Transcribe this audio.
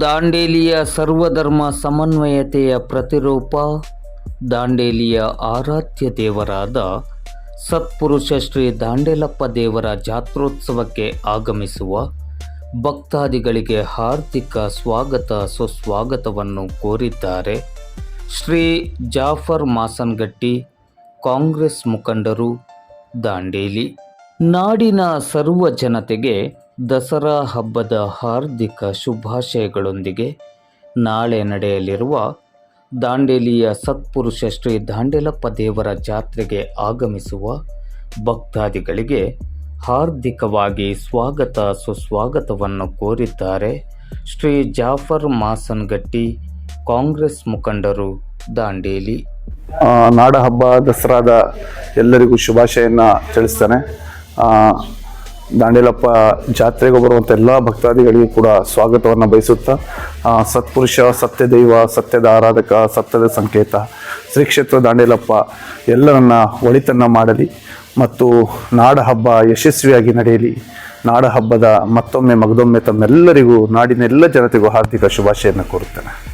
ದಾಂಡೇಲಿಯ ಸರ್ವಧರ್ಮ ಸಮನ್ವಯತೆಯ ಪ್ರತಿರೂಪ, ದಾಂಡೇಲಿಯ ಆರಾಧ್ಯ ದೇವರಾದ ಸತ್ಪುರುಷ ಶ್ರೀ ದಾಂಡೇಲಪ್ಪ ದೇವರ ಜಾತ್ರೋತ್ಸವಕ್ಕೆ ಆಗಮಿಸುವ ಭಕ್ತಾದಿಗಳಿಗೆ ಹಾರ್ದಿಕ ಸ್ವಾಗತ, ಸುಸ್ವಾಗತವನ್ನು ಕೋರಿದ್ದಾರೆ ಶ್ರೀ ಜಾಫರ್ ಮಾಸನ್ಗಟ್ಟಿ ಕಾಂಗ್ರೆಸ್ ಮುಖಂಡರು, ದಾಂಡೇಲಿ ನಾಡಿನ ಸರ್ವ ಜನತೆಗೆ ದಸರಾ ಹಬ್ಬದ ಹಾರ್ದಿಕ ಶುಭಾಶಯಗಳೊಂದಿಗೆ ನಾಳೆ ನಡೆಯಲಿರುವ ದಾಂಡೇಲಿಯ ಸತ್ಪುರುಷ ಶ್ರೀ ದಾಂಡೇಲಪ್ಪ ದೇವರ ಜಾತ್ರೆಗೆ ಆಗಮಿಸುವ ಭಕ್ತಾದಿಗಳಿಗೆ ಹಾರ್ದಿಕವಾಗಿ ಸ್ವಾಗತ ಸುಸ್ವಾಗತವನ್ನು ಕೋರಿದ್ದಾರೆ ಶ್ರೀ ಜಾಫರ್ ಮಾಸನ್ಗಟ್ಟಿ ಕಾಂಗ್ರೆಸ್ ಮುಖಂಡರು ದಾಂಡೇಲಿ. ನಾಡಹಬ್ಬ ನಾಡ ಹಬ್ಬ ದಸರಾದ ಎಲ್ಲರಿಗೂ ಶುಭಾಶಯನ ತಿಳಿಸ್ತಾನೆ. ದಾಂಡೇಲಪ್ಪ ಜಾತ್ರೆಗೆ ಬರುವಂಥ ಎಲ್ಲ ಭಕ್ತಾದಿಗಳಿಗೂ ಕೂಡ ಸ್ವಾಗತವನ್ನು ಬಯಸುತ್ತಾ ಸತ್ಪುರುಷ ಸತ್ಯ ದೈವ ಸತ್ಯದ ಆರಾಧಕ, ಸತ್ಯದ ಸಂಕೇತ, ಶ್ರೀ ಕ್ಷೇತ್ರ ದಾಂಡೇಲಪ್ಪ ಎಲ್ಲರನ್ನ ಒಳಿತನ್ನು ಮಾಡಲಿ ಮತ್ತು ನಾಡ ಹಬ್ಬ ಯಶಸ್ವಿಯಾಗಿ ನಡೆಯಲಿ. ನಾಡ ಹಬ್ಬದ ಮತ್ತೊಮ್ಮೆ, ಮಗದೊಮ್ಮೆ ತಮ್ಮೆಲ್ಲರಿಗೂ ನಾಡಿನ ಎಲ್ಲ ಜನತೆಗೂ ಹಾರ್ದಿಕ ಶುಭಾಶಯನ ಕೋರುತ್ತೇನೆ.